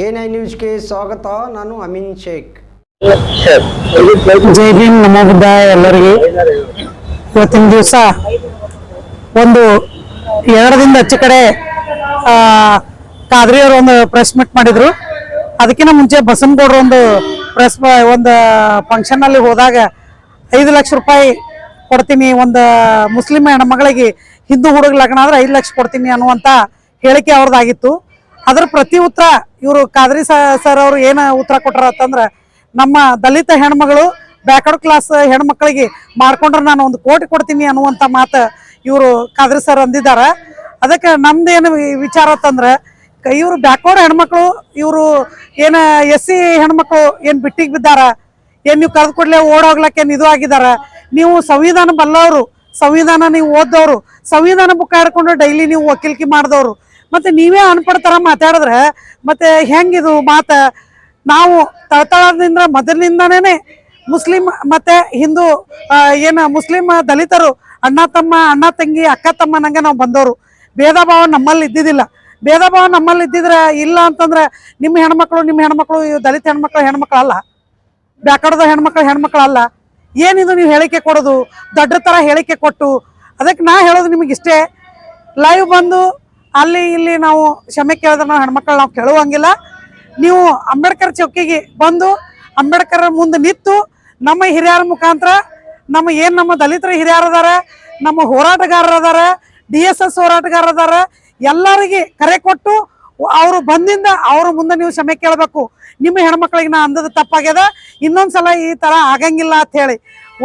I ನ್ಯೂಸ್ಗೆ ಸ್ವಾಗತ, ನಾನು ಅಮೀನ್ ಶೇಖ್. ಜೈ ಭೀಮ್, ನಮೋ ಬುದ್ಧ ಎಲ್ಲರಿಗೆ. ಇವತ್ತಿನ ದಿವಸ ಒಂದು ಎರಡರಿಂದ ಹೆಚ್ಚು ಕಡೆ ಖಾದ್ರಿಯವರು ಒಂದು ಪ್ರೆಸ್ ಮೀಟ್ ಮಾಡಿದ್ರು. ಅದಕ್ಕಿಂತ ಮುಂಚೆ ಬಸನಗೌಡರು ಒಂದು ಪ್ರೆಸ್ ಒಂದು ಫಂಕ್ಷನ್ ಅಲ್ಲಿ ಹೋದಾಗ ಐದು ಲಕ್ಷ ರೂಪಾಯಿ ಕೊಡ್ತೀನಿ, ಒಂದು ಮುಸ್ಲಿಂ ಹೆಣ್ಮಗಳಿಗೆ ಹಿಂದೂ ಹುಡುಗ ಲಗ್ನ ಆದ್ರೆ ಐದು ಲಕ್ಷ ಕೊಡ್ತೀನಿ ಅನ್ನುವಂತ ಹೇಳಿಕೆ ಅವ್ರದ್ದಾಗಿತ್ತು. ಅದ್ರ ಪ್ರತಿ ಉತ್ತರ ಇವರು ಕಾದ್ರಿ ಸರ್ ಅವರು ಏನು ಉತ್ತರ ಕೊಟ್ಟಾರ ಅಂತಂದ್ರೆ ನಮ್ಮ ದಲಿತ ಹೆಣ್ಮಗಳು ಬ್ಯಾಕ್ವರ್ಡ್ ಕ್ಲಾಸ್ ಹೆಣ್ಮಕ್ಳಿಗೆ ಮಾಡ್ಕೊಂಡ್ರೆ ನಾನು ಒಂದು ಕೋಟಿ ಕೊಡ್ತೀನಿ ಅನ್ನುವಂಥ ಮಾತು ಇವರು ಕಾದ್ರಿ ಸರ್ ಅಂದಿದ್ದಾರೆ. ಅದಕ್ಕೆ ನಮ್ದೇನು ವಿಚಾರ ಅಂತಂದ್ರೆ ಇವರು ಬ್ಯಾಕ್ವರ್ಡ್ ಹೆಣ್ಮಕ್ಳು, ಇವರು ಏನು ಎಸ್ ಸಿ ಹೆಣ್ಮಕ್ಳು ಏನು ಬಿಟ್ಟಿಗೆ ಬಿದ್ದಾರ, ಏನು ನೀವು ಕರೆದು ಕೂಡಲೇ ಓಡೋಗ್ಲಕ್ಕೆ ಇದು ಆಗಿದಾರ, ನೀವು ಸಂವಿಧಾನ ಬಲ್ಲವರು, ಸಂವಿಧಾನ ನೀವು ಓದ್ದವರು, ಸಂವಿಧಾನ ಬುಕ್ ಡೈಲಿ ನೀವು ವಕೀಲಿಕೆ ಮಾಡಿದವರು ಮತ್ತೆ ನೀವೇ ಅನ್ಪಡ್ತಾರ ಮಾತಾಡಿದ್ರೆ ಮತ್ತೆ ಹೆಂಗಿದು ಮಾತ? ನಾವು ತಳತಳದಿಂದ ಮೊದಲಿನಿಂದನೇ ಮುಸ್ಲಿಂ ಮತ್ತೆ ಹಿಂದೂ ಏನು ಮುಸ್ಲಿಂ ದಲಿತರು, ಅಣ್ಣ ತಮ್ಮ, ಅಣ್ಣ ತಂಗಿ, ಅಕ್ಕ ತಮ್ಮನಂಗೆ ನಾವು ಬಂದವರು. ಭೇದ ಭಾವ ನಮ್ಮಲ್ಲಿ ಇದ್ದಿದ್ದಿಲ್ಲ. ಭೇದ ಭಾವ ನಮ್ಮಲ್ಲಿ ಇದ್ದಿದ್ರೆ ಇಲ್ಲ ಅಂತಂದ್ರೆ ನಿಮ್ಮ ಹೆಣ್ಮಕ್ಳು ನಿಮ್ಮ ಹೆಣ್ಮಕ್ಳು ದಲಿತ ಹೆಣ್ಮಕ್ಳು ಹೆಣ್ಮಕ್ಳು ಅಲ್ಲ. ಬ್ಯಾಕಡದ ಹೆಣ್ಮಕ್ಳು ಹೆಣ್ಮಕ್ಳು ಅಲ್ಲ. ಏನಿದು ನೀವು ಹೇಳಿಕೆ ಕೊಡೋದು? ದೊಡ್ಡ ಥರ ಹೇಳಿಕೆ ಕೊಟ್ಟು. ಅದಕ್ಕೆ ನಾ ಹೇಳೋದು ನಿಮಗಿಷ್ಟೇ. ಲೈವ್ ಬಂದು ಅಲ್ಲಿ ಇಲ್ಲಿ ನಾವು ಕ್ಷಮೆ ಕೇಳಿದ್ರೆ ನಾವು ಹೆಣ್ಮಕ್ಳು ನಾವು ಕೇಳುವಂಗಿಲ್ಲ. ನೀವು ಅಂಬೇಡ್ಕರ್ ಚೌಕಿಗೆ ಬಂದು ಅಂಬೇಡ್ಕರ್ ಮುಂದೆ ನಿಂತು ನಮ್ಮ ಹಿರಿಯರ ಮುಖಾಂತರ ನಮ್ಮ ಏನು ನಮ್ಮ ದಲಿತರ ಹಿರಿಯರು ಅದಾರ, ನಮ್ಮ ಹೋರಾಟಗಾರರು ಅದಾರ, ಡಿ ಎಸ್ ಎಸ್ ಹೋರಾಟಗಾರರು ಅದಾರ, ಎಲ್ಲರಿಗೆ ಕರೆ ಕೊಟ್ಟು ಅವರು ಬಂದಿಂದ ಅವರು ಮುಂದೆ ನೀವು ಕ್ಷಮೆ ಕೇಳಬೇಕು. ನಿಮ್ಮ ಹೆಣ್ಮಕ್ಳಿಗೆ ನಾ ಅಂದದ ತಪ್ಪಾಗ್ಯದ. ಇನ್ನೊಂದ್ಸಲ ಈ ತರ ಆಗಂಗಿಲ್ಲ ಅಂತ ಹೇಳಿ.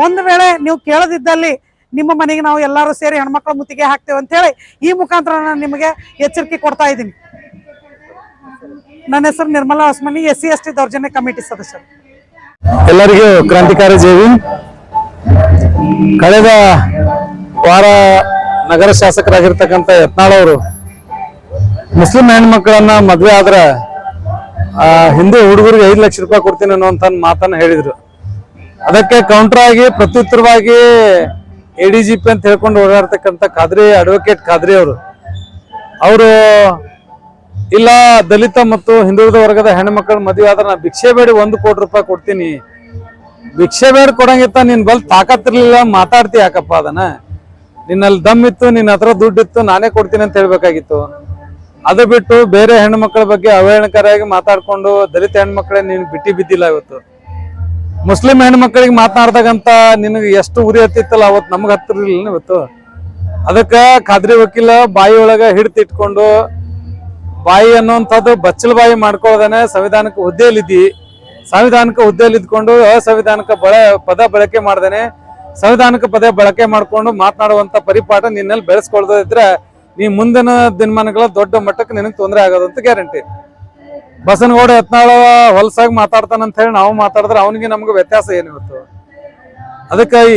ಒಂದು ವೇಳೆ ನೀವು ಕೇಳದಿದ್ದಲ್ಲಿ ನಿಮ್ಮ ಮನೆಗೆ ನಾವು ಎಲ್ಲರೂ ಸೇರಿ ಹೆಣ್ಮಕ್ಳು ಮುತ್ತಿಗೆ ಹಾಕ್ತೇವೆ ಅಂತ ಹೇಳಿ ಈ ಮುಖಾಂತರ ನಾನು ನಿಮಗೆ ಎಚ್ಚರಿಕೆ ಕೊಡ್ತಾ ಇದ್ದೀನಿ. ನನ್ನ ಹೆಸರು Nirmala Hosamani S C S T ದೌರ್ಜನ್ಯ ಕಮಿಟಿ ಸದಸ್ಯರು. ಎಲ್ಲರಿಗೂ ಕ್ರಾಂತಿಕಾರಿ ಜೇವಿ ಕಳೆದ ವಾರ ನಗರ ಶಾಸಕರಾಗಿರ್ತಕ್ಕಂಥ ಯತ್ನಾಳ್ ಅವರು ಮುಸ್ಲಿಂ ಹೆಣ್ಮಕ್ಳನ್ನ ಮದ್ವೆ ಆದ್ರ ಆ, ಹಿಂದೂ ಹುಡುಗರಿಗೆ ಐದು ಲಕ್ಷ ರೂಪಾಯಿ ಕೊಡ್ತೀನಿ ಅನ್ನುವಂತ ಮಾತನ್ನ ಹೇಳಿದ್ರು. ಅದಕ್ಕೆ ಕೌಂಟರ್ ಆಗಿ ಪ್ರತ್ಯುತ್ತರವಾಗಿ ಎ ಡಿ ಜಿ ಪಿ ಅಂತ ಹೇಳ್ಕೊಂಡು ಓಡಾಡ್ತಕ್ಕಂಥ ಖಾದ್ರಿ ಅಡ್ವೊಕೇಟ್ ಖಾದ್ರಿ ಅವರು. ಅವರು, ಇಲ್ಲ, ದಲಿತ ಮತ್ತು ಹಿಂದುಳಿದ ವರ್ಗದ ಹೆಣ್ಮಕ್ಳ ಮದುವೆ ಆದ್ರೆ ನಾ ಭಿಕ್ಷೆ ಬೇಡಿ ಒಂದು ಕೋಟಿ ರೂಪಾಯಿ ಕೊಡ್ತೀನಿ. ಭಿಕ್ಷೆ ಬೇಡ ಕೊಡಂಗಿತ್ತ, ನಿನ್ ಬಲ್ ತಾಕತ್ತಿರ್ಲಿಲ್ಲ ಮಾತಾಡ್ತಿ ಯಾಕಪ್ಪ ಅದನ್ನ? ನಿನ್ನಲ್ಲಿ ದಮ್ ಇತ್ತು ನಿನ್ನ ಹತ್ರ ದುಡ್ಡು ಇತ್ತು, ನಾನೇ ಕೊಡ್ತೀನಿ ಅಂತ ಹೇಳ್ಬೇಕಾಗಿತ್ತು. ಅದು ಬಿಟ್ಟು ಬೇರೆ ಹೆಣ್ಮಕ್ಳ ಬಗ್ಗೆ ಅವಹೇಳನಕಾರಿಯಾಗಿ ಮಾತಾಡ್ಕೊಂಡು ದಲಿತ ಹೆಣ್ಮಕ್ಳೇ ನೀನು ಬಿಟ್ಟಿ ಬಿದ್ದಿಲ್ಲ ಇವತ್ತು. ಮುಸ್ಲಿಂ ಹೆಣ್ಮಕ್ಳಿಗೆ ಮಾತನಾಡ್ದಾಗಂತ ನಿನಗೆ ಎಷ್ಟು ಉರಿ ಹತ್ತಿತ್ತಲ್ಲ ಅವತ್ತು ನಮ್ಗೆ ಹತ್ತಿರಲಿಲ್ಲ ಇವತ್ತು. ಅದಕ್ಕೆ ಖಾದ್ರಿ ವಕೀಲ ಬಾಯಿ ಒಳಗ ಹಿಡ್ತಿಟ್ಕೊಂಡು ಬಾಯಿ ಅನ್ನುವಂಥದ್ದು ಬಚ್ಚಲ ಬಾಯಿ ಮಾಡ್ಕೊಳ್ಳೋದನೆ ಸಂವಿಧಾನಕ್ಕೆ ಹುದ್ದೆಯಲ್ಲಿದ್ದಿ. ಸಂವಿಧಾನಕ್ಕೆ ಹುದ್ದೆಯಲ್ಲಿ ಇದ್ಕೊಂಡು ಅಸಂವಿಧಾನಕ ಬಳ ಪದ ಬಳಕೆ ಮಾಡ್ದೇನೆ. ಸಂವಿಧಾನಕ ಪದ ಬಳಕೆ ಮಾಡಿಕೊಂಡು ಮಾತನಾಡುವಂಥ ಪರಿಪಾಠ ನಿನ್ನಲ್ಲಿ ಬೆಳೆಸ್ಕೊಳ್ದಿದ್ರೆ ನೀ ಮುಂದಿನ ದಿನಮಾನಗಳ ದೊಡ್ಡ ಮಟ್ಟಕ್ಕೆ ನಿನಗೆ ತೊಂದರೆ ಆಗೋದಂತ ಗ್ಯಾರಂಟಿ. ಬಸನಗೌಡ ಯತ್ನಾಳ ಹೊಲಸಾಗಿ ಮಾತಾಡ್ತಾನಂತ ಹೇಳಿ ನಾವು ಮಾತಾಡಿದ್ರೆ ಅವನಿಗೆ ನಮ್ಗೆ ವ್ಯತ್ಯಾಸ ಏನು ಇವತ್ತು? ಅದಕ್ಕೆ ಈ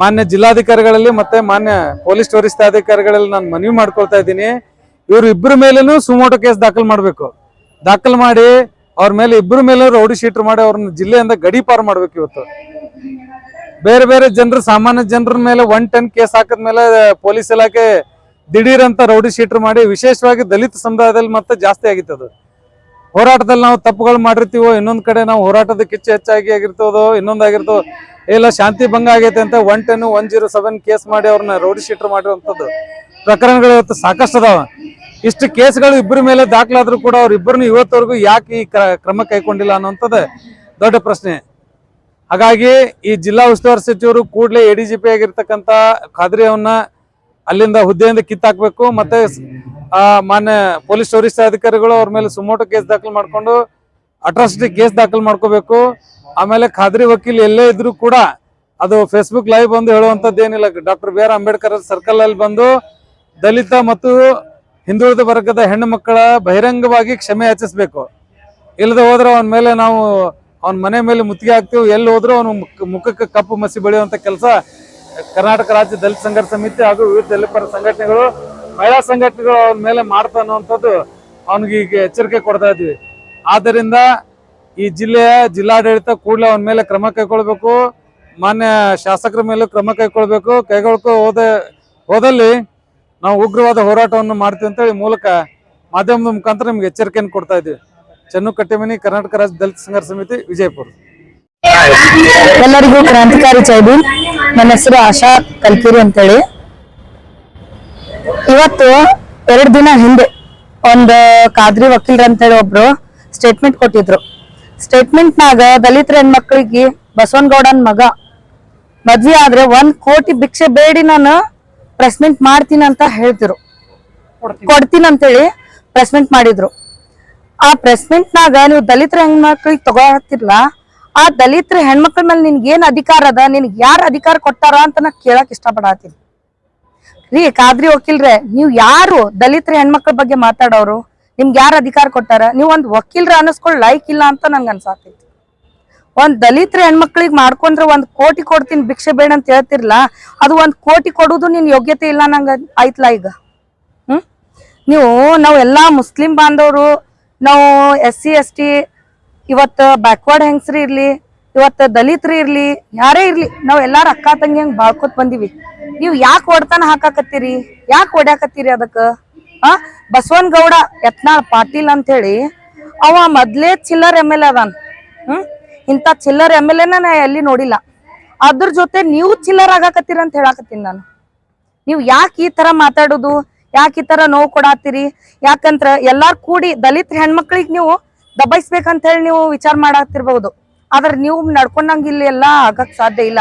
ಮಾನ್ಯ ಜಿಲ್ಲಾಧಿಕಾರಿಗಳಲ್ಲಿ ಮತ್ತೆ ಮಾನ್ಯ ಪೊಲೀಸ್ ವರಿಷ್ಠಾಧಿಕಾರಿಗಳಲ್ಲಿ ನಾನು ಮನವಿ ಮಾಡ್ಕೊಳ್ತಾ ಇದ್ದೀನಿ. ಇವರು ಇಬ್ಬರ ಮೇಲೇನು ಸುಮೋಟೋ ಕೇಸ್ ದಾಖಲು ಮಾಡಬೇಕು. ದಾಖಲು ಮಾಡಿ ಅವ್ರ ಮೇಲೆ ಇಬ್ಬರ ಮೇಲೆ ರೌಡಿ ಶೀಟರ್ ಮಾಡಿ ಅವ್ರನ್ನ ಜಿಲ್ಲೆಯಿಂದ ಗಡಿಪಾರು ಮಾಡ್ಬೇಕು ಇವತ್ತು. ಬೇರೆ ಬೇರೆ ಜನರು, ಸಾಮಾನ್ಯ ಜನರ ಮೇಲೆ ಒನ್ ಟೆನ್ ಕೇಸ್ ಹಾಕಿದ್ಮೇಲೆ ಪೊಲೀಸ್ ಇಲಾಖೆ ದಿಢೀರ್ ಅಂತ ರೌಡಿ ಶೀಟರ್ ಮಾಡಿ ವಿಶೇಷವಾಗಿ ದಲಿತ ಸಮುದಾಯದಲ್ಲಿ ಮತ್ತೆ ಜಾಸ್ತಿ ಆಗಿತ್ತು ಅದು. ಹೋರಾಟದಲ್ಲಿ ನಾವು ತಪ್ಪುಗಳು ಮಾಡಿರ್ತೀವೋ, ಇನ್ನೊಂದ್ ಕಡೆ ನಾವು ಹೋರಾಟದ ಕಿಚ್ಚು ಹೆಚ್ಚಾಗಿ ಆಗಿರ್ತದೋ ಇನ್ನೊಂದಾಗಿರ್ತದೋ ಇಲ್ಲ, ಶಾಂತಿ ಭಂಗ ಆಗೈತೆ ಅಂತ one ten one zero seven case ಮಾಡಿ ಅವ್ರನ್ನ ರೌಡಿ ಶೀಟರ್ ಮಾಡಿರುವಂಥದ್ದು. ಪ್ರಕರಣಗಳು ಇವತ್ತು ಸಾಕಷ್ಟು ಅದಾವ. ಇಷ್ಟು ಕೇಸ್ಗಳು ಇಬ್ಬರ ಮೇಲೆ ದಾಖಲಾದ್ರೂ ಕೂಡ ಅವ್ರ ಇಬ್ಬರನ್ನು ಇವತ್ತವರೆಗೂ ಯಾಕೆ ಈ ಕ್ರ- ಕ್ರಮ ಕೈಗೊಂಡಿಲ್ಲ ಅನ್ನುವಂಥದ್ದು ದೊಡ್ಡ ಪ್ರಶ್ನೆ. ಹಾಗಾಗಿ ಈ ಜಿಲ್ಲಾ ಉಸ್ತುವಾರಿ ಸಚಿವರು ಕೂಡಲೇ ಎ ಡಿ ಜಿ ಪಿ ಆಗಿರ್ತಕ್ಕಂಥ ಖಾದ್ರಿ ಅಲ್ಲಿಂದ ಹುದ್ದೆಯಿಂದ ಕಿತ್ತಾಕ್ಬೇಕು. ಮತ್ತೆ ಆ ಮಾನ್ಯ ಪೊಲೀಸ್ ವರಿಷ್ಠಾಧಿಕಾರಿಗಳು ಅವ್ರ ಮೇಲೆ ಸುಮೋಟೋ ಕೇಸ್ ದಾಖಲು ಮಾಡ್ಕೊಂಡು ಅಟ್ರಾಸಿಟಿ ಕೇಸ್ ದಾಖಲು ಮಾಡ್ಕೋಬೇಕು. ಆಮೇಲೆ ಖಾದ್ರಿ ವಕೀಲ್ ಎಲ್ಲೇ ಇದ್ರು ಕೂಡ ಅದು ಫೇಸ್ಬುಕ್ ಲೈವ್ ಬಂದು ಹೇಳುವಂತದ್ದು ಏನಿಲ್ಲ. Doctor B R Ambedkar circle ಅಲ್ಲಿ ಬಂದು ದಲಿತ ಮತ್ತು ಹಿಂದುಳಿದ ವರ್ಗದ ಹೆಣ್ಣು ಮಕ್ಕಳ ಬಹಿರಂಗವಾಗಿ ಕ್ಷಮೆ ಯಾಚಿಸ್ಬೇಕು. ಇಲ್ಲದೆ ಹೋದ್ರೆ ಅವನ ಮೇಲೆ ನಾವು ಅವನ ಮನೆ ಮೇಲೆ ಮುತ್ತಿಗೆ ಹಾಕ್ತೀವಿ. ಎಲ್ಲಿ ಹೋದ್ರೂ ಅವನು ಮುಖಕ್ಕೆ ಕಪ್ಪು ಮಸಿ ಬೆಳೆಯುವಂತ ಕೆಲಸ ಕರ್ನಾಟಕ ರಾಜ್ಯ ದಲಿತ ಸಂಘರ್ಷ ಸಮಿತಿ ಹಾಗೂ ವಿವಿಧ ದಲಿತರ ಸಂಘಟನೆಗಳು, ಮಹಿಳಾ ಸಂಘಟನೆಗಳು ಅವನ ಮೇಲೆ ಮಾಡ್ತಾ ಅನ್ನುವಂಥದ್ದು ಅವನಿಗೆ ಎಚ್ಚರಿಕೆ ಕೊಡ್ತಾ ಇದ್ವಿ ಆದ್ದರಿಂದ ಈ ಜಿಲ್ಲೆಯ ಜಿಲ್ಲಾಡಳಿತ ಕೂಡಲೇ ಅವನ ಮೇಲೆ ಕ್ರಮ ಕೈಗೊಳ್ಬೇಕು. ಮಾನ್ಯ ಶಾಸಕರ ಮೇಲೂ ಕ್ರಮ ಕೈಗೊಳ್ಬೇಕು. ಕೈಗೊಳ್ಕೊ ಹೋದ, ಹೋದಲ್ಲಿ ನಾವು ಉಗ್ರವಾದ ಹೋರಾಟವನ್ನು ಮಾಡ್ತೀವಿ ಅಂತೇಳಿ ಮೂಲಕ ಮಾಧ್ಯಮದ ಮುಖಾಂತರ ನಿಮ್ಗೆ ಎಚ್ಚರಿಕೆಯನ್ನು ಕೊಡ್ತಾ ಇದ್ವಿ ಚೆನ್ನು ಕಟ್ಟೆಮನಿ ಕರ್ನಾಟಕ ರಾಜ್ಯ ದಲಿತ ಸಂಘರ್ಷ ಸಮಿತಿ, ವಿಜಯಪುರ. ಎಲ್ಲರಿಗೂ ಕ್ರಾಂತಿಕಾರಿ ಭೀಮ್ ನನ್ನ ಹೆಸರು ಆಶಾ ಕಲ್ಕಿರಿ ಅಂತೇಳಿ. ಇವತ್ತು ಎರಡು ದಿನ ಹಿಂದೆ ಒಂದು ಖಾದ್ರಿ ವಕೀಲ್ರ ಅಂತೇಳಿ ಒಬ್ರು ಸ್ಟೇಟ್ಮೆಂಟ್ ಕೊಟ್ಟಿದ್ರು. ಸ್ಟೇಟ್ಮೆಂಟ್ ನಾಗ ದಲಿತರ ಹೆಣ್ಮಕ್ಳಿಗೆ ಬಸವನಗೌಡನ್ ಮಗ ಮದ್ವೆ ಆದ್ರೆ ಒಂದ್ ಕೋಟಿ ಭಿಕ್ಷೆ ಬೇಡಿ ನಾನು ಪ್ರೆಸ್ಮೆಂಟ್ ಮಾಡ್ತೀನಿ ಅಂತ ಹೇಳ್ತಿರು ಕೊಡ್ತೀನಿ ಅಂತೇಳಿ ಪ್ರೆಸ್ಮೆಂಟ್ ಮಾಡಿದ್ರು. ಆ ಪ್ರೆಸ್ಮೆಂಟ್ ನಾಗ ನೀವು ದಲಿತರ ಹೆಣ್ಮಕ್ಳಿಗೆ ತಗೋತಿರ್ಲ ಆ ದಲಿತರ ಹೆಣ್ಮಕ್ಳ ಮೇಲೆ ನಿನ್ಗೆ ಏನ್ ಅಧಿಕಾರ ಅದ? ನಿನ್ಗೆ ಯಾರ ಅಧಿಕಾರ ಕೊಟ್ಟಾರ ಅಂತ ನಾ ಕೇಳಕ್ ಇಷ್ಟಪಡತ್ತೀನಿ ರೀ, ಕಾದ್ರಿ ವಕೀಲ್ರೆ, ನೀವು ಯಾರು ದಲಿತರ ಹೆಣ್ಮಕ್ಳ ಬಗ್ಗೆ ಮಾತಾಡೋರು? ನಿಮ್ಗೆ ಯಾರು ಅಧಿಕಾರ ಕೊಟ್ಟಾರ? ನೀವು ಒಂದ್ ವಕೀಲ್ರ ಅನ್ನಿಸ್ಕೊಳ್ಳಿ ಲೈಕ್ ಇಲ್ಲ ಅಂತ ನಂಗೆ ಅನ್ಸಾತೈತಿ. ಒಂದ್ ದಲಿತರ ಹೆಣ್ಮಕ್ಳಿಗೆ ಮಾಡ್ಕೊಂಡ್ರೆ ಒಂದ್ ಕೋಟಿ ಕೊಡ್ತೀನಿ, ಭಿಕ್ಷೆ ಬೇಡ ಅಂತ ಹೇಳ್ತಿರ್ಲ? ಅದು ಒಂದ್ ಕೋಟಿ ಕೊಡುದು ನಿನ್ ಯೋಗ್ಯತೆ ಇಲ್ಲ ನಂಗ ಆಯ್ತಲ್ಲ ಈಗ? ಹ್ಮ್? ನೀವು, ನಾವು ಎಲ್ಲಾ ಮುಸ್ಲಿಂ ಬಾಂಧವರು, ನಾವು ಎಸ್ ಸಿ ಎಸ್ ಟಿ ಇವತ್ತ ಬ್ಯಾಕ್ವರ್ಡ್ ಹೆಂಗಸ್ರಿ ಇರ್ಲಿ, ಇವತ್ತ ದಲಿತ್ರಿ ಇರ್ಲಿ, ಯಾರೇ ಇರ್ಲಿ, ನಾವ್ ಎಲ್ಲಾರ ಅಕ್ಕ ತಂಗಿ ಹಂಗ್ ಬಾಳ್ಕೊತ್ ಬಂದಿವಿ. ನೀವು ಯಾಕೆ ಓಡ್ತಾನ ಹಾಕಾಕತ್ತೀರಿ? ಯಾಕೆ ಹೊಡ್ಯಾಕತ್ತೀರಿ ಅದಕ್ಕ? ಆ? ಬಸವನ್ ಗೌಡ ಯತ್ನಾಳ್ ಪಾಟೀಲ್ ಅಂತ ಹೇಳಿ ಅವ ಮೊದ್ಲೇ ಚಿಲ್ಲರ್ ಎಂ ಎಲ್ ಎ ಅದಾನ. ಹ್ಮ್? ಇಂಥ ಚಿಲ್ಲರ್ ಎಂ ಎಲ್ ಎನ ನಾ ಎಲ್ಲಿ ನೋಡಿಲ್ಲ. ಅದ್ರ ಜೊತೆ ನೀವು ಚಿಲ್ಲರ್ ಆಗಾಕತ್ತೀರ ಅಂತ ಹೇಳಾಕತ್ತೀನಿ ನಾನು. ನೀವು ಯಾಕೆ ಈ ತರ ಮಾತಾಡೋದು? ಯಾಕೆ ಈ ತರ ನೋವು ಕೊಡಾತ್ತೀರಿ ಯಾಕಂದ್ರ ಎಲ್ಲಾರ್ ಕೂಡಿ ದಲಿತ ಹೆಣ್ಮಕ್ಳಿಗೆ ನೀವು ದಬಾಯಿಸ್ಬೇಕಂತ ಹೇಳಿ ನೀವು ವಿಚಾರ ಮಾಡತ್ತಿರ್ಬಹುದು ಆದ್ರೆ ನೀವು ನಡ್ಕೊಂಡಂಗ ಇಲ್ಲಿ ಎಲ್ಲಾ ಆಗಕ್ ಸಾಧ್ಯ ಇಲ್ಲ.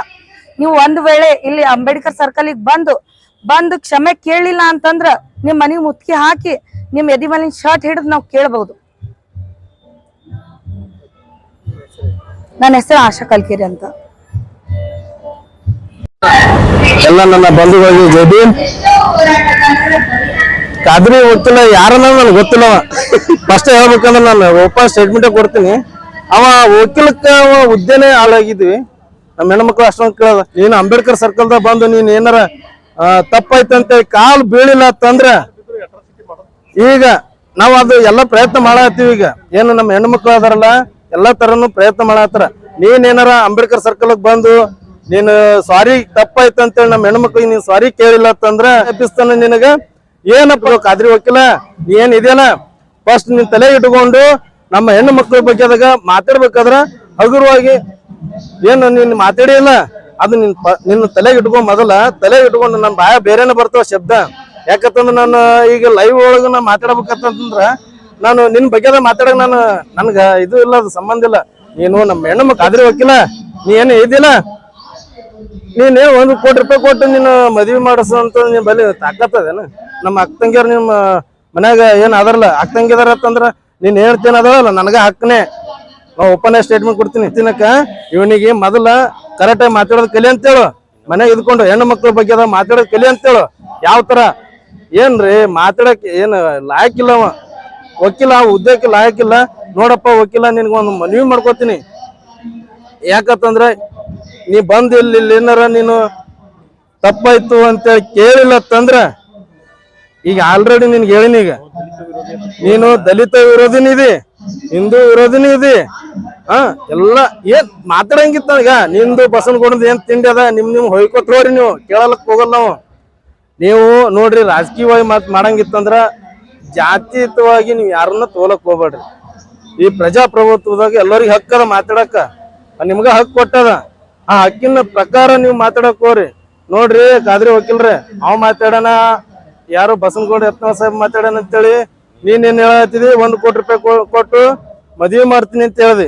ನೀವು ಒಂದ್ ವೇಳೆ ಇಲ್ಲಿ ಅಂಬೇಡ್ಕರ್ ಸರ್ಕಲ್ಗೆ ಬಂದು ಬಂದು ಕ್ಷಮೆ ಕೇಳಿಲ್ಲ ಅಂತಂದ್ರ ನಿಮ್ ಮನೆಗ್ ಮುತ್ಕಿ ಹಾಕಿ ನಿಮ್ ಎದಿ ಮೇಲಿನ ಶರ್ಟ್ ಹಿಡಿದು ನಾವು ಕೇಳಬಹುದು. ನನ್ನ ಹೆಸರು ಆಶಾ ಕಲ್ಕಿರಿ ಅಂತ. ಎಲ್ಲ ನನ್ನ ಬಂಧುಗಳಿಗೆ ಖಾದ್ರಿ ಗೊತ್ತಿಲ್ಲ, ಯಾರನ್ನ ನನಗೆ ಗೊತ್ತಿಲ್ಲ ಫಸ್ಟ್ ಹೇಳ್ಬೇಕಂದ್ರೆ ನಾನು ಓಪನ್ ಸ್ಟೇಟ್ಮೆಂಟ್ ಕೊಡ್ತೀನಿ. ಅವ ವಕೀಲಕ್ಕ ಅವ ಹುದ್ದೆನೆ ಹಾಳಾಗಿದ್ವಿ. ನಮ್ಮ ಹೆಣ್ಮಕ್ಳು ಅಷ್ಟೊಂದು ಕೇಳದ ನೀನು ಅಂಬೇಡ್ಕರ್ ಸರ್ಕಲ್ದಾಗ ಬಂದು ನೀನ್ ಏನಾರ ತಪ್ಪಾಯ್ತಂತೆ, ಕಾಲು ಬೀಳಿಲ್ಲ ಅಂತಂದ್ರೆ ಈಗ ನಾವು ಅದು ಎಲ್ಲ ಪ್ರಯತ್ನ ಮಾಡತ್ತೀವಿ ಈಗ. ಏನು ನಮ್ಮ ಹೆಣ್ಮಕ್ಳು ಅದಾರಲ್ಲ, ಎಲ್ಲಾ ತರನು ಪ್ರಯತ್ನ ಮಾಡತ್ತಾರ. ನೀನ್ ಏನಾರ ಅಂಬೇಡ್ಕರ್ ಸರ್ಕಲ್ ಬಂದು ನೀನು ಸಾರಿ ತಪ್ಪಾಯ್ತಂತೇಳಿ ನಮ್ಮ ಹೆಣ್ಮಕ್ಳಿಗೆ ನೀನ್ ಸಾರಿ ಕೇಳಿಲ್ಲ ಅಂತಂದ್ರೆ ತಪ್ಪಿಸ್ತಾನೆ ನಿನಗ. ಏನಪ್ಪ? ಕಾದ್ರಿ ವಕೀಲ ಏನ್ ಇದೇನ ಫಸ್ಟ್ ನಿನ್ ತಲೆ ಇಟ್ಕೊಂಡು ನಮ್ಮ ಹೆಣ್ಣು ಮಕ್ಕಳ ಬಗ್ಗೆದಾಗ ಮಾತಾಡ್ಬೇಕಾದ್ರ ಹಗುರವಾಗಿ, ಏನು ನೀನು ಮಾತಾಡಿ ಇಲ್ಲ? ಅದು ನಿನ್ ನಿನ್ನ ತಲೆಗೆ ಇಟ್ಕೊಂಡ್ ಮೊದಲ, ತಲೆ ಇಟ್ಕೊಂಡು ನನ್ನ ಬಾಯ ಬೇರೆನೆ ಬರ್ತಾವ ಶಬ್ದ. ಯಾಕಂತಂದ್ರ ನಾನು ಈಗ ಲೈವ್ ಒಳಗ ನಾ ಮಾತಾಡ್ಬೇಕಂತಂದ್ರ ನಾನು ನಿನ್ ಬಗ್ಗೆ ಮಾತಾಡಕ್ ನಾನು ನನ್ಗ ಇದು ಇಲ್ಲ, ಅದು ಸಂಬಂಧ ಇಲ್ಲ. ನೀನು ನಮ್ಮ ಹೆಣ್ಣು ಮಕ್ಕ ಆದ್ರೆ ವಕೀಲ, ನೀ ಏನು ಇದಿಲ್ಲ? ನೀನ್ ಒಂದು ಕೋಟಿ ರೂಪಾಯಿ ಕೊಟ್ಟು ನೀನು ಮದ್ವೆ ಮಾಡಿಸು ಅಂತ ನೀನ್ ಬಲಿ ತಾಕತ್ತದೇನ? ನಮ್ಮ ಅಕ್ಕ ತಂಗಿಯರು ನಿಮ್ಮ ಮನ್ಯಾಗ ಏನ್ ಅದರಲ್ಲ ಅಕ್ಕ ತಂಗಿದಾರ ಅಂತಂದ್ರ ನೀನ್ ಹೇಳ್ತೇನೆ ಅದಲ್ಲ ನನಗ ಹಕ್ಕನೆ ನಾ ಓಪನ್ ಸ್ಟೇಟ್ಮೆಂಟ್ ಕೊಡ್ತೀನಿ. ತಿನ್ನಕ ಇವನಿಗೆ ಮೊದಲ ಕರೆಕ್ಟ್ ಆಗಿ ಮಾತಾಡೋದ್ ಕಲಿ ಅಂತೇಳು. ಮನೆಗೆ ಇದ್ಕೊಂಡು ಹೆಣ್ಣು ಮಕ್ಳ ಬಗ್ಗೆ ಅದ ಮಾತಾಡೋದ್ ಕಲಿ ಅಂತೇಳು. ಯಾವ ತರ? ಏನ್ರಿ ಮಾತಾಡಕ್ ಏನ್ ಅವ. ವಕೀಲ, ಉದ್ಯೋಗಕ್ಕೆ ಲಾಯಕ್ಕಿಲ್ಲ. ನೋಡಪ್ಪ ವಕೀಲ ನಿನ್ಗೆ ಒಂದು ಮನವಿ ಮಾಡ್ಕೋತೀನಿ. ಯಾಕಂತಂದ್ರೆ ನೀ ಬಂದು ಇಲ್ಲಿ ಏನಾರ ನೀನು ತಪ್ಪಾಯ್ತು ಅಂತೇಳಿ ಕೇಳಿಲ್ಲ ತಂದ್ರ ಈಗ ಆಲ್ರೆಡಿ ನಿನ್ಗೆ ಹೇಳಿನಿ ಈಗ. ನೀನು ದಲಿತ ವಿರೋಧಿನಿ ಇದಿ, ಹಿಂದೂ ವಿರೋಧಿನಿ ಇದಿ ಹಾ ಎಲ್ಲ ಏನ್ ಮಾತಾಡಂಗಿತ್ತ ಈಗ. ನಿಂದು ಬಸವನಗೌಡದ ಏನ್ ತಿಂಡಿ ಅದ, ನಿಮ್ ನಿಮ್ ಹೊಯ್ಕೋತ್ ಹೋಗ್ರಿ ನೀವು, ಕೇಳಲಕ್ ಹೋಗಲ್ಲ ನಾವು. ನೀವು ನೋಡ್ರಿ ರಾಜಕೀಯವಾಗಿ ಮಾತ್ ಮಾಡಂಗಿತ್ತಂದ್ರ ಜಾತೀತವಾಗಿ ನೀವು ಯಾರನ್ನ ತೋಲಕ್ ಹೋಗ್ಬೇಡ್ರಿ. ಈ ಪ್ರಜಾಪ್ರಭುತ್ವದಾಗ ಎಲ್ಲರಿಗೂ ಹಕ್ಕದ ಮಾತಾಡಕ ನಿಮ್ಗ ಹಕ್ಕು ಕೊಟ್ಟದ. ಆ ಹಕ್ಕಿನ ಪ್ರಕಾರ ನೀವು ಮಾತಾಡಕ್ ಹೋಗ್ರಿ. ನೋಡ್ರಿ ಕಾದ್ರಿ ವಕೀಲ್ರೆ, ಅವ್ ಮಾತಾಡೋಣ. ಯಾರು ಬಸನಗೌಡ ಯತ್ನ ಸಾಹೇಬ್ ಮಾತಾಡೋಣ ಅಂತೇಳಿ ನೀನ್ ಏನ್ ಹೇಳತ್ತಿದಿ ಒಂದ್ ಕೋಟಿ ರೂಪಾಯಿ ಕೊಟ್ಟು ಮದ್ವಿ ಮಾಡ್ತೀನಿ ಅಂತ ಹೇಳ್ದಿ.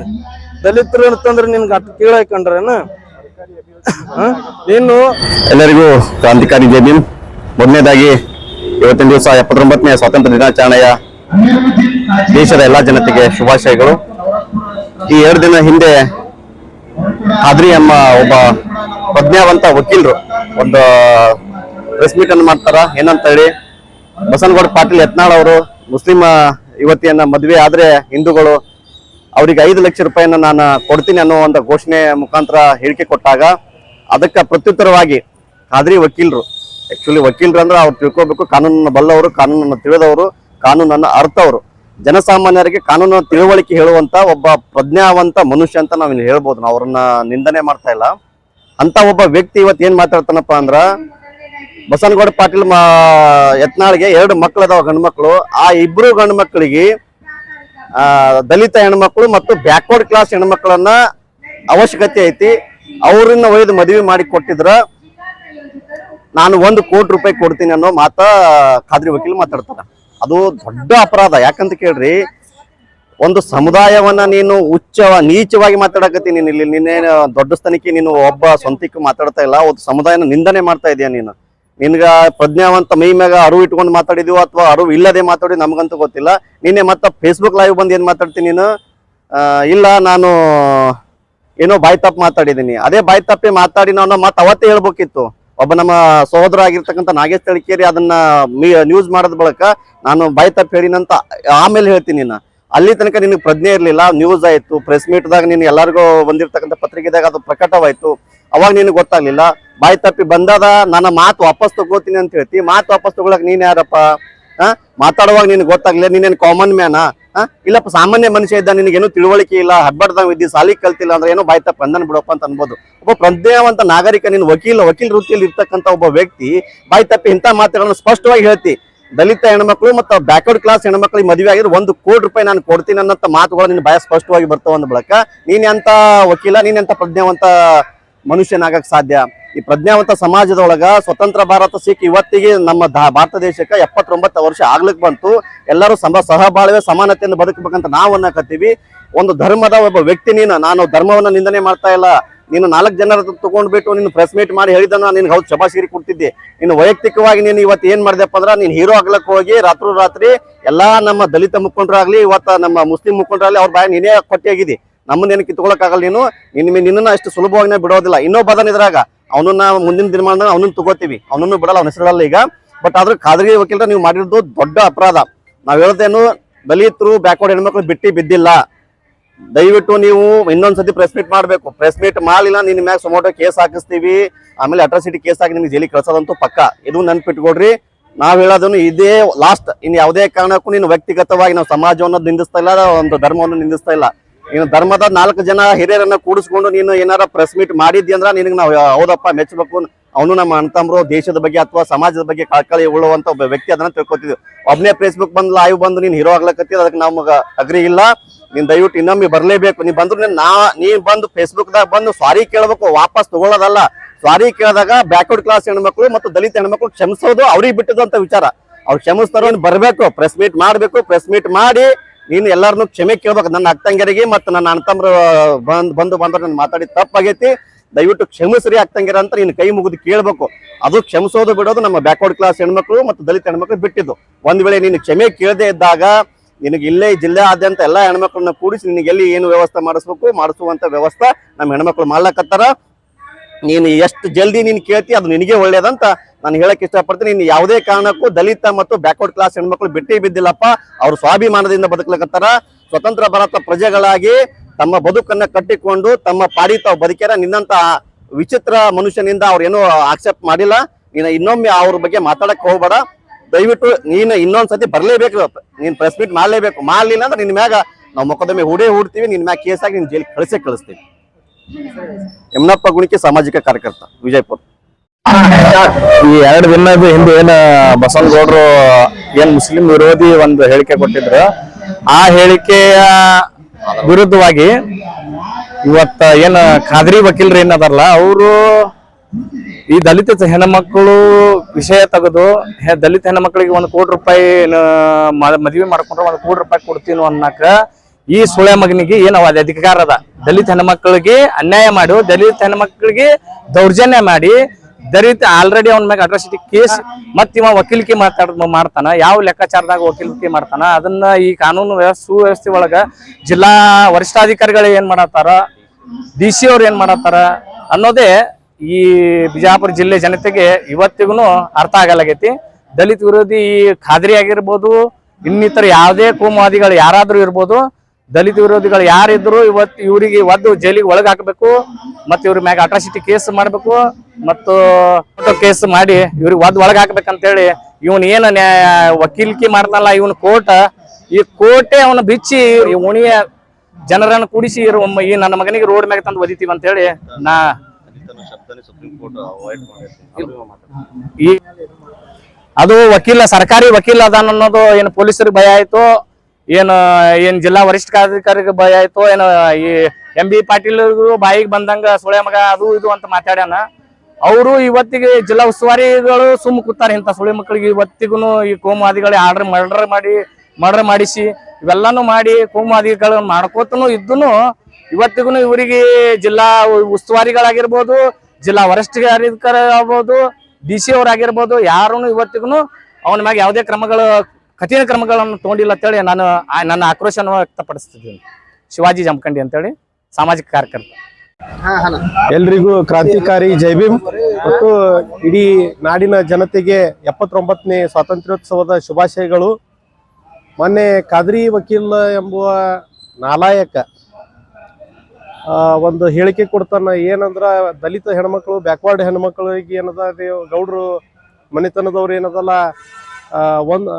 ದಲಿತರು ಅಂತಂದ್ರೆ ನಿನ್ಗೆ ಅಟ್ ಕೀಳಾಕೊಂಡ್ರೇನ ನೀನು ಎಲ್ಲರಿಗೂ ಕ್ರಾಂತಿಕಾರಿ ಜಮೀನ್ ಮೊದಲನೇದಾಗಿ ಇವತ್ತಿನ ದಿವಸ ಎಪ್ಪತ್ತೊಂಬತ್ತನೇ ಸ್ವಾತಂತ್ರ್ಯ ದಿನಾಚರಣೆಯ ದೇಶದ ಎಲ್ಲಾ ಜನತೆಗೆ ಶುಭಾಶಯಗಳು. ಈ ಎರಡು ದಿನ ಹಿಂದೆ ಖಾದ್ರಿ ನಮ್ಮ ಒಬ್ಬ ಪ್ರಜ್ಞಾವಂತ ವಕೀಲರು. ಒಂದು ಪ್ರೆಸ್ ಮೀಟ್ ಅನ್ನು ಮಾಡ್ತಾರ. ಏನಂತ ಹೇಳಿ, ಬಸನಗೌಡ ಪಾಟೀಲ್ ಯತ್ನಾಳ್ ಅವರು ಮುಸ್ಲಿಂ ಯುವತಿಯನ್ನ ಮದುವೆ ಆದ್ರೆ ಹಿಂದೂಗಳು ಅವರಿಗೆ ಐದು ಲಕ್ಷ ರೂಪಾಯಿನ ನಾನು ಕೊಡ್ತೀನಿ ಅನ್ನೋ ಒಂದು ಘೋಷಣೆ ಮುಖಾಂತರ ಹೇಳಿಕೆ ಕೊಟ್ಟಾಗ ಅದಕ್ಕೆ ಪ್ರತ್ಯುತ್ತರವಾಗಿ ಖಾದ್ರಿ ವಕೀಲರು. ಆಕ್ಚುಲಿ ವಕೀಲರು ಅಂದ್ರೆ ಅವ್ರು ತಿಳ್ಕೊಬೇಕು. ಕಾನೂನನ್ನು ಬಲ್ಲವರು, ಕಾನೂನನ್ನು ತಿಳಿದವರು, ಕಾನೂನನ್ನು ಅರ್ಥವರು ಜನಸಾಮಾನ್ಯರಿಗೆ ಕಾನೂನು ತಿಳುವಳಿಕೆ ಹೇಳುವಂತ ಒಬ್ಬ ಪ್ರಜ್ಞಾವಂತ ಮನುಷ್ಯ ಅಂತ ನಾವ್ ಹೇಳ್ಬೋದು. ನಾವು ಅವ್ರನ್ನ ನಿಂದನೆ ಮಾಡ್ತಾ ಇಲ್ಲ. ಅಂತ ಒಬ್ಬ ವ್ಯಕ್ತಿ ಇವತ್ತು ಏನ್ ಮಾತಾಡ್ತಾನಪ್ಪ ಅಂದ್ರ, ಬಸನಗೌಡ ಪಾಟೀಲ್ ಯತ್ನಾಳ್ಗೆ ಎರಡು ಮಕ್ಕಳು ಅದಾವ ಗಂಡು ಮಕ್ಕಳು ಆ ಇಬ್ರು ಗಂಡು ಮಕ್ಕಳಿಗೆ ದಲಿತ ಹೆಣ್ಮಕ್ಳು ಮತ್ತು ಬ್ಯಾಕ್ವರ್ಡ್ ಕ್ಲಾಸ್ ಹೆಣ್ಮಕ್ಳನ್ನ ಅವಶ್ಯಕತೆ ಐತಿ. ಅವ್ರನ್ನ ಒಯ್ದು ಮದುವೆ ಮಾಡಿ ಕೊಟ್ಟಿದ್ರ, ನಾನು ಒಂದು ಕೋಟಿ ರೂಪಾಯಿ ಕೊಡ್ತೀನಿ ಅನ್ನೋ ಮಾತಾ ಖಾದ್ರಿ ವಕೀಲ್ ಮಾತಾಡ್ತಾರ. ಅದು ದೊಡ್ಡ ಅಪರಾಧ. ಯಾಕಂತ ಕೇಳ್ರಿ, ಒಂದು ಸಮುದಾಯವನ್ನ ನೀನು ಉಚ್ಚ ನೀಚವಾಗಿ ಮಾತಾಡಕತ್ತಿ ನೀನು ಇಲ್ಲಿ. ನಿನ್ನೇನು ದೊಡ್ಡ ಸ್ಥಾನಕ್ಕೆ ನೀನು ಒಬ್ಬ ಸ್ವಂತಕ್ಕೆ ಮಾತಾಡ್ತಾ ಇಲ್ಲ. ಒಂದು ಸಮುದಾಯನ ನಿಂದನೆ ಮಾಡ್ತಾ ಇದೀಯ ನೀನು. ನಿನ್ಗ ಪ್ರಜ್ಞಾವಂತ ಮೈ ಮ್ಯಾಗ ಅರಿವು ಇಟ್ಕೊಂಡು ಮಾತಾಡಿದೀವೋ ಅಥವಾ ಅರಿವು ಇಲ್ಲದೆ ಮಾತಾಡಿ ನಮಗಂತೂ ಗೊತ್ತಿಲ್ಲ. ನಿನ್ನೆ ಮತ್ತೆ ಫೇಸ್ಬುಕ್ ಲೈವ್ ಬಂದು ಏನು ಮಾತಾಡ್ತೀನಿ ನೀನು? ಇಲ್ಲ, ನಾನು ಏನೋ ಬಾಯ್ ತಪ್ಪು ಮಾತಾಡಿದ್ದೀನಿ ಅದೇ ಬಾಯ್ ತಪ್ಪೆ ಮಾತಾಡಿ ನಾನು ಮತ್ತೆ ಅವತ್ತೇ ಹೇಳ್ಬೇಕಿತ್ತು. ಒಬ್ಬ ನಮ್ಮ ಸಹೋದರ ಆಗಿರ್ತಕ್ಕಂಥ ನಾಗೇಶ್ ತಳಿಕೇರಿ ಅದನ್ನ ನ್ಯೂಸ್ ಮಾಡಿದ ಬಳಕ ನಾನು ಬಾಯ್ ತಪ್ಪು ಹೇಳಿನಂತ ಆಮೇಲೆ ಹೇಳ್ತೀನಿ ನಾನು ಅಲ್ಲಿ ತನಕ ನಿನಗೆ ಪ್ರಜ್ಞೆ ಇರಲಿಲ್ಲ ನ್ಯೂಸ್ ಆಯಿತು ಪ್ರೆಸ್ ಮೀಟ್ದಾಗ ನೀನು ಎಲ್ಲರಿಗೂ ಬಂದಿರ್ತಕ್ಕಂಥ ಪತ್ರಿಕೆದಾಗ ಅದು ಪ್ರಕಟವಾಯ್ತು. ಅವಾಗ ನಿನಗೆ ಗೊತ್ತಾಗ್ಲಿಲ್ಲ ಬಾಯಿ ತಪ್ಪಿ ಬಂದದ ನನ್ನ ಮಾತು ವಾಪಸ್ ತಗೋತೀನಿ ಅಂತ ಹೇಳ್ತಿ, ಮಾತು ವಾಪಸ್ ತಗೊಳಕ್ ನೀನ್ ಯಾರಪ್ಪ? ಹಾಂ ಮಾತಾಡುವಾಗ ನಿನಗೆ ಗೊತ್ತಾಗ್ಲಿಲ್ಲ, ನೀನೇನು ಕಾಮನ್ ಮ್ಯಾನ ಇಲ್ಲಪ್ಪ, ಸಾಮಾನ್ಯ ಮನುಷ್ಯ ಇದ್ದ ನಿನಗೇನು ತಿಳುವಳಿಕೆ ಇಲ್ಲ, ಹಬ್ಬಡ್ದಂಗ್ ಇದ್ದಿ, ಸಾಲಿ ಕಲ್ತಿಲ್ಲ ಅಂದ್ರೆ ಏನೋ ಬಾಯ್ತಪ್ಪ ಅಂದನ್ ಬಿಡಪ್ಪ ಅಂತ ಅನ್ಬೋದು. ಒಬ್ಬ ಪ್ರಜ್ಞಾವಂತ ನಾಗರಿಕ, ನಿನ್ ವಕೀಲ ವಕೀಲ ವೃತ್ತಿಯಲ್ಲಿ ಇರ್ತಕ್ಕಂಥ ಒಬ್ಬ ವ್ಯಕ್ತಿ, ಬಾಯ್ ತಪ್ಪಿ ಇಂಥ ಮಾತುಗಳನ್ನು ಸ್ಪಷ್ಟವಾಗಿ ಹೇಳ್ತಿ. ದಲಿತ ಹೆಣ್ಮಕ್ಳು ಮತ್ತು ಬ್ಯಾಕ್ವರ್ಡ್ ಕ್ಲಾಸ್ ಹೆಣ್ಮಕ್ಳಿಗೆ ಮದುವೆ ಆಗಿದ್ರೆ ಒಂದು ಕೋಟಿ ರೂಪಾಯಿ ನಾನು ಕೊಡ್ತೀನಿ ಅನ್ನೋ ಮಾತುಗಳು ನಿನ್ನ ಭಯ ಸ್ಪಷ್ಟವಾಗಿ ಬರ್ತಾವ ಅಂದ ಬಳಕ, ನೀನ್ ವಕೀಲ, ನೀನ್ ಎಂತ ಪ್ರಜ್ಞಾವಂತ ಮನುಷ್ಯನಾಗಕ್ ಸಾಧ್ಯ. ಈ ಪ್ರಜ್ಞಾವಂತ ಸಮಾಜದೊಳಗ ಸ್ವತಂತ್ರ ಭಾರತ ಸಿಕ್ಕ ಇವತ್ತಿಗೆ ನಮ್ಮ ಭಾರತ ದೇಶಕ್ಕೆ ಎಪ್ಪತ್ತೊಂಬತ್ತು ವರ್ಷ ಆಗ್ಲಿಕ್ಕೆ ಬಂತು. ಎಲ್ಲರೂ ಸಮ, ಸಹಬಾಳ್ವೆ ಸಮಾನತೆಯನ್ನು ಬದುಕಬೇಕಂತ ನಾವು ಅನ್ನಕತ್ತೀವಿ. ಒಂದು ಧರ್ಮದ ಒಬ್ಬ ವ್ಯಕ್ತಿ ನೀನು, ನಾನು ಧರ್ಮವನ್ನು ನಿಂದನೆ ಮಾಡ್ತಾ ಇಲ್ಲ. ನೀನು ನಾಲ್ಕು ಜನರ ತಗೊಂಡ್ಬಿಟ್ಟು ನೀನು ಪ್ರೆಸ್ ಮೀಟ್ ಮಾಡಿ ಹೇಳಿದನ ನಿನ್ಗೆ ಹೌದು ಶಬಾಶಿರಿ ಕೊಡ್ತಿದ್ದೆ. ನೀನು ವೈಯಕ್ತಿಕವಾಗಿ ನೀನು ಇವತ್ತು ಏನು ಮಾಡಿದೆಪ್ಪ ಅಂದ್ರೆ, ನೀನು ಹೀರೋ ಆಗ್ಲಕ್ಕೆ ಹೋಗಿ ರಾತ್ರಿ ರಾತ್ರಿ ಎಲ್ಲಾ ನಮ್ಮ ದಲಿತ ಮುಖಂಡರಾಗ್ಲಿ, ಇವತ್ತು ನಮ್ಮ ಮುಸ್ಲಿಂ ಮುಖಂಡರಾಗ್ಲಿ ಅವ್ರ ಬಾಯ ನೀನೇ ಕೊಟ್ಟಿಯಾಗಿದಿ ನಮ್ಮನ್ನೇನು ಕಿತ್ಕೊಳಕ್ಕಾಗಲ್ಲ ನೀನು? ನಿನ್ನ ನಿನ್ನ ಅಷ್ಟು ಸುಲಭವಾಗಿ ಬಿಡೋದಿಲ್ಲ. ಇನ್ನೊಬ್ಬ ಇದ್ರಾಗ, ಅವನನ್ನ ಮುಂದಿನ ದಿನಮಾನ ಅವನನ್ನು ತಗೋತೀವಿ. ಅವನನ್ನು ಬಿಡಲ್ಲ, ಅವನ ಹೆಸರಲ್ಲ ಈಗ. ಬಟ್ ಆದ್ರೂ ಖಾದ್ರಿ ವಕೀಲರ ನೀವು ಮಾಡಿರೋದು ದೊಡ್ಡ ಅಪರಾಧ. ನಾವು ಹೇಳ್ದೇನು, ದಲಿತರು, ಬ್ಯಾಕ್ವರ್ಡ್ ಹೆಣ್ಮಕ್ಳು ಬಿಟ್ಟಿ ಬಿದ್ದಿಲ್ಲ. ದಯವಿಟ್ಟು ನೀವು ಇನ್ನೊಂದ್ಸತಿ ಪ್ರೆಸ್ ಮೀಟ್ ಮಾಡಬೇಕು. ಪ್ರೆಸ್ ಮೀಟ್ ಮಾಡಲಿಲ್ಲ, ನಿನ್ನ ಮ್ಯಾಗ ಸೊಮೋಟೋ ಕೇಸ್ ಹಾಕಿಸ್ತೀವಿ. ಆಮೇಲೆ ಅಟ್ರಾಸಿಟಿ ಕೇಸ್ ಹಾಕಿ ನಿಮ್ಗೆ ಜೈಲಿಗೆ ಕಳ್ಸೋದಂತೂ ಪಕ್ಕ. ಇದು ನೆನ್ಪಿಟ್ಕೊಡ್ರಿ. ನಾವು ಹೇಳೋದನ್ನು ಇದೇ ಲಾಸ್ಟ್ ಇನ್ನು ಯಾವುದೇ ಕಾರಣಕ್ಕೂ ನೀನು ವ್ಯಕ್ತಿಗತವಾಗಿ ನಾವು ಸಮಾಜವನ್ನು ನಿಂದಿಸ್ತಾ ಇಲ್ಲ, ಒಂದು ಧರ್ಮವನ್ನು ನಿಂದಿಸ್ತಾ ಇಲ್ಲ. ನೀನು ಧರ್ಮದ ನಾಲ್ಕು ಜನ ಹಿರಿಯರನ್ನ ಕೂಡಿಸ್ಕೊಂಡು ನೀನು ಏನಾರ ಪ್ರೆಸ್ ಮೀಟ್ ಮಾಡಿದ್ದಿ ಅಂದ್ರೆ ನಿನಗೆ ನಾವು ಹೌದಪ್ಪ ಮೆಚ್ಚಬೇಕು ಅವನು ನಮ್ಮ ಅಣ್ತಂಬ್ರು ದೇಶದ ಬಗ್ಗೆ ಅಥವಾ ಸಮಾಜದ ಬಗ್ಗೆ ಕಳಕಳಿ ಉಳ್ಳುವಂತ ಒಬ್ಬ ವ್ಯಕ್ತಿ ಅದನ್ನ ತಿಳ್ಕೊತಿದ್ವಿ. ಒಬ್ನೇ ಫೇಸ್ಬುಕ್ ಬಂದ್ ಲೈವ್ ಬಂದು ನೀನು ಹೀರೋ ಆಗ್ಲಕತ್ತಿ, ಅದಕ್ಕೆ ನಮಗ ಅಗ್ರಿ ಇಲ್ಲ. ನೀನ್ ದಯವಿಟ್ಟು ಇನ್ನೊಮ್ಮೆ ಬರಲೇಬೇಕು. ನೀ ಬಂದ್ರು ನಾ ನೀನ್ ಬಂದು ಫೇಸ್ಬುಕ್ ದಾಗ ಬಂದು ಸಾರಿ ಕೇಳಬೇಕು, ವಾಪಸ್ ತಗೊಳ್ಳೋದಲ್ಲ. ಸಾರಿ ಕೇಳಿದಾಗ ಬ್ಯಾಕ್ವರ್ಡ್ ಕ್ಲಾಸ್ ಹೆಣ್ಮಕ್ಳು ಮತ್ತು ದಲಿತ ಹೆಣ್ಮಕ್ಳು ಕ್ಷಮಿಸೋದು ಅವ್ರಿಗೆ ಬಿಟ್ಟದಂತ ವಿಚಾರ. ಅವ್ರು ಕ್ಷಮಿಸ್ತಾರೋ ಬರ್ಬೇಕು ಪ್ರೆಸ್ ಮೀಟ್ ಮಾಡಬೇಕು ಪ್ರೆಸ್ ಮೀಟ್ ಮಾಡಿ ನೀನು ಎಲ್ಲಾರನ್ನು ಕ್ಷಮೆ ಕೇಳ್ಬೇಕು. ನನ್ನ ಅಕ್ಕಂಗರಿಗೆ ಮತ್ತು ನನ್ನ ಅಣ್ಣತಮ್ಮರು ಬಂದ್ ಬಂದು ಬಂದ್ರೆ ನಾನು ಮಾತಾಡಿ ತಪ್ಪಾಗೈತಿ. ದಯವಿಟ್ಟು ಕ್ಷಮಿಸ್ರಿ ಅಕ್ಕಂಗಿರ ಅಂತ ನೀನು ಕೈ ಮುಗಿದು ಕೇಳ್ಬೇಕು. ಅದು ಕ್ಷಮಿಸೋದು ಬಿಡೋದು ನಮ್ಮ ಬ್ಯಾಕ್ವರ್ಡ್ ಕ್ಲಾಸ್ ಹೆಣ್ಮಕ್ಳು ಮತ್ತು ದಲಿತ ಹೆಣ್ಮಕ್ಳು ಬಿಟ್ಟಿದ್ದು. ಒಂದು ವೇಳೆ ನೀನು ಕ್ಷಮೆ ಕೇಳದೇ ಇದ್ದಾಗ ನಿನಗೆ ಇಲ್ಲೇ ಜಿಲ್ಲೆ ಆದ್ಯಂತ ಎಲ್ಲಾ ಹೆಣ್ಮಕ್ಳನ್ನ ಕೂಡಿಸಿ ನಿನಗೆ ಎಲ್ಲಿ ಏನು ವ್ಯವಸ್ಥೆ ಮಾಡಿಸ್ಬೇಕು, ಮಾಡಿಸುವಂತ ವ್ಯವಸ್ಥೆ ನಮ್ಮ ಹೆಣ್ಮಕ್ಳು ಮಾಡ್ಲಕತ್ತಾರ. ನೀನು ಎಷ್ಟು ಜಲ್ದಿ ನೀನು ಕೇಳ್ತಿ ಅದು ನಿನಗೆ ಒಳ್ಳೇದಂತ ನಾನು ಹೇಳಕ್ ಇಷ್ಟಪಡ್ತೀನಿ ಇನ್ನು ಯಾವುದೇ ಕಾರಣಕ್ಕೂ ದಲಿತ ಮತ್ತು ಬ್ಯಾಕ್ವರ್ಡ್ ಕ್ಲಾಸ್ ಹೆಣ್ಮಕ್ಳು ಬಿಟ್ಟಿ ಬಿದ್ದಿಲ್ಲಪ್ಪ. ಅವ್ರು ಸ್ವಾಭಿಮಾನದಿಂದ ಬದುಕಲಕತ್ತಾರ ಸ್ವತಂತ್ರ ಭಾರತ ಪ್ರಜೆಗಳಾಗಿ ತಮ್ಮ ಬದುಕನ್ನ ಕಟ್ಟಿಕೊಂಡು ತಮ್ಮ ಪಾಡಿ ತಾವು ಬದುಕ್ಯಾರ. ನಿನ್ನಂತ ವಿಚಿತ್ರ ಮನುಷ್ಯನಿಂದ ಅವ್ರೇನು ಆಕ್ಸೆಪ್ಟ್ ಮಾಡಿಲ್ಲ. ನೀನು ಇನ್ನೊಮ್ಮೆ ಅವ್ರ ಬಗ್ಗೆ ಮಾತಾಡಕ್ ಹೋಗ್ಬೇಡ. ದಯವಿಟ್ಟು ನೀನು ಇನ್ನೊಂದ್ಸತಿ ಬರ್ಲೇಬೇಕು. ನೀನ್ ಪ್ರೆಸ್ ಮೀಟ್ ಮಾಡ್ಲೇಬೇಕು. ಮಾಡ್ಲಿಲ್ಲ ಅಂದ್ರೆ ನಿನ್ ಮ್ಯಾಗ ನಾವು ಮೊಕದ್ದಮೆ ಹೂಡೇ ಹೂಡ್ತೀವಿ. ನಿನ್ ಮ್ಯಾಗ ಕೇಸಾಗಿ ನಿನ್ ಜೈಲಿಗೆ ಕಳಿಸೇ ಕಳಿಸ್ತೀವಿ. ಯಮನಪ್ಪ ಗುಣಿಕೆ ಸಾಮಾಜಿಕ ಕಾರ್ಯಕರ್ತ ವಿಜಯಪುರ. ಈ ಎರಡು ದಿನದ ಹಿಂದೆ ಏನ ಬಸವನಗೌಡರು ಏನ್ ಮುಸ್ಲಿಂ ವಿರೋಧಿ ಒಂದು ಹೇಳಿಕೆ ಕೊಟ್ಟಿದ್ರು. ಆ ಹೇಳಿಕೆಯ ವಿರುದ್ಧವಾಗಿ ಇವತ್ತ ಏನ ಖಾದ್ರಿ ವಕೀಲರು ಏನದಾರಲ್ಲ, ಅವರು ಈ ದಲಿತ ಹೆಣ್ಮಕ್ಳು ವಿಷಯ ತೆಗೆದು ದಲಿತ ಹೆಣ್ಮಕ್ಳಿಗೆ ಒಂದು ಕೋಟಿ ರೂಪಾಯಿ ಮದುವೆ ಮಾಡ್ಕೊಂಡ್ರೆ ಒಂದು ಕೋಟಿ ರೂಪಾಯಿ ಕೊಡ್ತೀನಿ ಅನ್ನಕ ಈ ಸುಳೆ ಮಗನಿಗೆ ಏನು ಅಧಿಕಾರ ಅದ. ದಲಿತ ಹೆಣ್ಮಕ್ಳಿಗೆ ಅನ್ಯಾಯ ಮಾಡಿ, ದಲಿತ ಹೆಣ್ಮಕ್ಳಿಗೆ ದೌರ್ಜನ್ಯ ಮಾಡಿ ದಲಿತ ಆಲ್ರೆಡಿ ಅವನ ಮ್ಯಾಗ ಅಟ್ರಾಸಿಟಿ ಕೇಸ್ ಮತ್ತೆ ಇವ ವಕೀಲಿಕೆ ಮಾತಾಡ ಮಾಡ್ತಾನ, ಯಾವ ಲೆಕ್ಕಾಚಾರದಾಗ ವಕೀಲಿಕೆ ಮಾಡ್ತಾನ, ಅದನ್ನ ಈ ಕಾನೂನು ವ್ಯವಸ್ಥೆ, ಸುವ್ಯವಸ್ಥೆ ಒಳಗ ಜಿಲ್ಲಾ ವರಿಷ್ಠಾಧಿಕಾರಿಗಳು ಏನ್ ಮಾಡತ್ತಾರ ಡಿ ಸಿ ಅವ್ರು ಏನ್ ಮಾಡತ್ತಾರ ಅನ್ನೋದೇ ಈ ಬಿಜಾಪುರ ಜಿಲ್ಲೆ ಜನತೆಗೆ ಇವತ್ತಿಗೂ ಅರ್ಥ ಆಗಲಾಗೈತಿ. ದಲಿತ ವಿರೋಧಿ ಈ ಖಾದ್ರಿ ಆಗಿರ್ಬೋದು, ಇನ್ನಿತರ ಯಾವುದೇ ಕೋಮುವಾದಿಗಳು ಯಾರಾದ್ರೂ ಇರ್ಬೋದು ದಲಿತ ವಿರೋಧಿಗಳು ಯಾರಿದ್ರು ಇವತ್ತು ಇವರಿಗೆ ಒದ್ದು ಜೈಲಿಗೆ ಒಳಗೆ ಹಾಕಬೇಕು ಮತ್ತು ಇವ್ರ ಮ್ಯಾಗ ಅಟ್ರಾಸಿಟಿ ಕೇಸ್ ಮಾಡಬೇಕು ಮತ್ತು ಕೇಸ್ ಮಾಡಿ ಇವ್ರಿಗೆ ಒದ್ದು ಒಳಗೆ ಹಾಕ್ಬೇಕಂತೇಳಿ ಇವನ್ ಏನು ವಕೀಲಿಕೆ ಮಾಡ್ತಾನಲ್ಲ ಇವನ್ ಕೋರ್ಟ್ ಈ ಕೋರ್ಟೇ ಅವನ ಬಿಚ್ಚಿ ಈ ಉಣಿಯ ಜನರನ್ನು ಕೂಡಿಸಿ ಈ ನನ್ನ ಮಗನಿಗೆ ರೋಡ್ ಮ್ಯಾಗ ತಂದು ಒದಿತೀವಿ ಅಂತೇಳಿ ನಾ ಈ ಅದು ವಕೀಲ ಸರ್ಕಾರಿ ವಕೀಲ ಅದಾನ ಅನ್ನೋದು ಏನು ಪೊಲೀಸರಿಗೆ ಭಯ ಆಯ್ತು ಏನು, ಏನ್ ಜಿಲ್ಲಾ ವರಿಷ್ಠ ವರಿಷ್ಠಾಧಿಕಾರಿಗೆ ಭಯ ಆಯ್ತು ಏನು, ಈ ಎಂ ಬಿ ಪಾಟೀಲ್ ಬಾಯಿಗೆ ಬಂದಂಗ ಸುಳೆ ಮಗ ಅದು ಇದು ಅಂತ ಮಾತಾಡ್ಯಾನ. ಅವರು ಇವತ್ತಿಗೆ ಜಿಲ್ಲಾ ಉಸ್ತುವಾರಿಗಳು ಸುಮ್ಮ ಕೂತಾರೆ ಇಂಥ ಸುಳೆ ಮಕ್ಕಳಿಗೆ ಇವತ್ತಿಗೂ ಈ ಕೋಮುವಾದಿಗಳು ಆರ್ಡರ್ ಮರ್ಡರ್ ಮಾಡಿ, ಮರ್ಡರ್ ಮಾಡಿಸಿ, ಇವೆಲ್ಲಾನು ಮಾಡಿ ಕೋಮುವಾದಿಗಳು ಮಾಡ್ಕೋತನು ಇದ್ದನು ಇವತ್ತಿಗೂ ಇವರಿಗೆ ಜಿಲ್ಲಾ ಉಸ್ತುವಾರಿಗಳಾಗಿರ್ಬೋದು, ಜಿಲ್ಲಾ ವರಿಷ್ಠಾಧಿಕಾರಿ ಆಗ್ಬೋದು ಡಿ ಸಿ ಅವರಾಗಿರ್ಬೋದು ಯಾರೂ ಇವತ್ತಿಗೂ ಅವನ ಮ್ಯಾಗ ಯಾವುದೇ ಕ್ರಮಗಳು ಕಠಿಣ ಕ್ರಮಗಳನ್ನು ತಗೊಂಡಿಲ್ಲ ಅಂತೇಳಿ ನಾನು ಆ- ನನ್ನ ಆಕ್ರೋಶವನ್ನು ವ್ಯಕ್ತಪಡಿಸ್ತಿದ್ದೀನಿ. ಶಿವಾಜಿ ಜಮಖಂಡಿ ಅಂತೇಳಿ ಸಾಮಾಜಿಕ ಕಾರ್ಯಕರ್ತ. ಎಲ್ರಿಗೂ ಕ್ರಾಂತಿಕಾರಿ ಜೈಭೀಮ್ ಮತ್ತು ಇಡೀ ನಾಡಿನ ಜನತೆಗೆ ಎಪ್ಪತ್ತೊಂಬತ್ತನೇ ಸ್ವಾತಂತ್ರ್ಯೋತ್ಸವದ ಶುಭಾಶಯಗಳು. ಮೊನ್ನೆ ಕಾದ್ರಿ ವಕೀಲ್ ಎಂಬುವ ನಾಲಾಯಕ ಒಂದು ಹೇಳಿಕೆ ಕೊಡ್ತಾನ ಏನಂದ್ರ ದಲಿತ ಹೆಣ್ಮಕ್ಳು ಬ್ಯಾಕ್ವರ್ಡ್ ಹೆಣ್ಮಕ್ಳಿಗೆ ಏನದ ಗೌಡ್ರು ಮನೆತನದವ್ರು ಏನದಲ್ಲ ಒಂದ್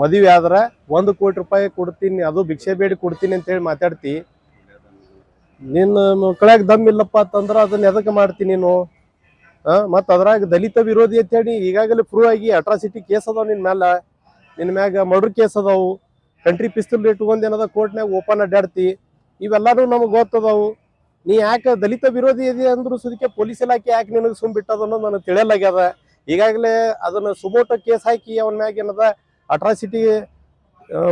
ಮದುವೆ ಆದ್ರೆ ಒಂದು ಕೋಟಿ ರೂಪಾಯಿ ಕೊಡ್ತೀನಿ, ಅದು ಭಿಕ್ಷೆ ಬೇಡಿ ಕೊಡ್ತೀನಿ ಅಂತೇಳಿ ಮಾತಾಡ್ತಿ. ನಿನ್ನ ಮಕ್ಕಳಾಗ ದಮ್ ಇಲ್ಲಪ್ಪ ಅಂತಂದ್ರ ಅದನ್ನ ಎದಕ್ಕೆ ಮಾಡ್ತೀನಿ ನೀನು? ಮತ್ತ ಅದ್ರಾಗ ದಲಿತ ವಿರೋಧಿ ಅಂತ ಹೇಳಿ ಈಗಾಗಲೇ ಪ್ರೂವ್ ಆಗಿ ಅಟ್ರಾಸಿಟಿ ಕೇಸ್ ಅದಾವ ನಿನ್ ಮ್ಯಾಲ. ನಿನ್ ಮ್ಯಾಗ ಮರ್ಡರ್ ಕೇಸ್ ಅದಾವು. ಕಂಟ್ರಿ ಪಿಸ್ತೂಲ್ ಇಟ್ಕೊಂಡ್ ಏನದ ಕೋರ್ಟ್ನ್ಯಾಗ ಓಪನ್ ಅಡ್ಡಾಡ್ತಿ ಇವೆಲ್ಲಾನು ನಮಗ್ ಗೊತ್ತದವು. ನೀ ಯಾಕೆ ದಲಿತ ವಿರೋಧಿ ಇದೆ ಅಂದ್ರೂ ಸುದಕ್ಕೆ ಪೊಲೀಸ್ ಇಲಾಖೆ ಯಾಕೆ ನಿನಗೆ ಸುಮ್ ಬಿಟ್ಟದನ್ನೋ ನನಗೆ ತಿಳಿಯಲಾಗ್ಯದ ಈಗಾಗಲೇ ಅದನ್ನ ಸುಮೋಟೋ ಕೇಸ್ ಹಾಕಿ ಅವನ ಮ್ಯಾಗ ಏನದ ಅಟ್ರಾಸಿಟಿ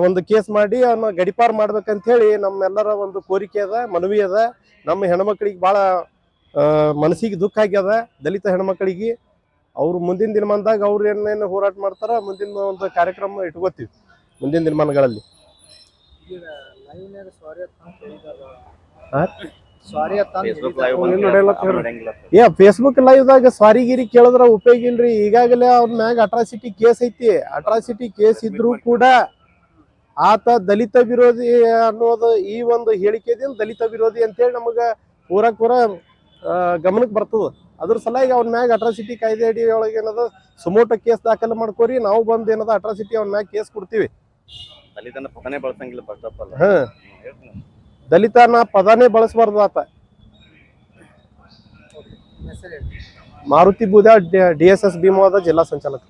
ಒಂದು ಕೇಸ್ ಮಾಡಿ ಅವನ್ನ ಗಡಿಪಾರ್ ಮಾಡ್ಬೇಕಂತ ಹೇಳಿ ನಮ್ಮೆಲ್ಲರ ಒಂದು ಕೋರಿಕೆ ಅದ ಮನವಿ ಅದ. ನಮ್ಮ ಹೆಣ್ಮಕ್ಳಿಗೆ ಭಾಳ ಮನಸ್ಸಿಗೆ ದುಃಖ ಆಗ್ಯದ. ದಲಿತ ಹೆಣ್ಮಕ್ಳಿಗೆ. ಅವ್ರು ಮುಂದಿನ ದಿನಮಾನದಾಗ ಅವ್ರು ಏನೇನು ಹೋರಾಟ ಮಾಡ್ತಾರ ಮುಂದಿನ ಒಂದು ಕಾರ್ಯಕ್ರಮ ಇಟ್ಕೋತೀವಿ ಮುಂದಿನ ದಿನಮಾನಗಳಲ್ಲಿ. ಏ ಫೇಸ್ಬುಕ್ ಲೈವ್ದಾಗ ಸಾರಿ ಗಿರಿ ಕೇಳಿದ್ರ ಉಪಯೋಗ ಇಲ್ರಿ. ಈಗಾಗಲೇ ಅವ್ರ ಮ್ಯಾಗ ಅಟ್ರಾಸಿಟಿ ಕೇಸ್ ಐತಿ. ಅಟ್ರಾಸಿಟಿ ಕೇಸ್ ಇದ್ರೂ ಕೂಡ ಆತ ದಲಿತ ವಿರೋಧಿ ಅನ್ನೋದು ಈ ಒಂದು ಹೇಳಿಕೆದಿಂದ ದಲಿತ ವಿರೋಧಿ ಅಂತೇಳಿ ನಮಗ ಪೂರ ಪೂರ ಗಮನಕ್ಕೆ ಬರ್ತದ. ಅದ್ರ ಸಲುವಾಗಿ ಅವ್ನ ಮ್ಯಾಗ ಅಟ್ರಾಸಿಟಿ ಕಾಯ್ದೆ ಅಡಿ ಒಳಗೆ ಏನದ ಸುಮೋಟ ಕೇಸ್ ದಾಖಲೆ ಮಾಡ್ಕೋರಿ ನಾವು ಬಂದ್ ಏನದ ಅಟ್ರಾಸಿಟಿ ಅವ್ನ ಮ್ಯಾಗ ಕೇಸ್ ಕೊಡ್ತೀವಿ. ದಲಿತನ ಪದನೇ ಬಳಸಂಗಿಲ್ಲ ಫಸ್ಟ್ ಆಫ್ ಆಲ್ ದಲಿತನ ಪದನೇ ಬಳಸಬಾರ್ದು ಆತ. Maruti Buda D S S Bhimavada ಜಿಲ್ಲಾ ಸಂಚಾಲಕ.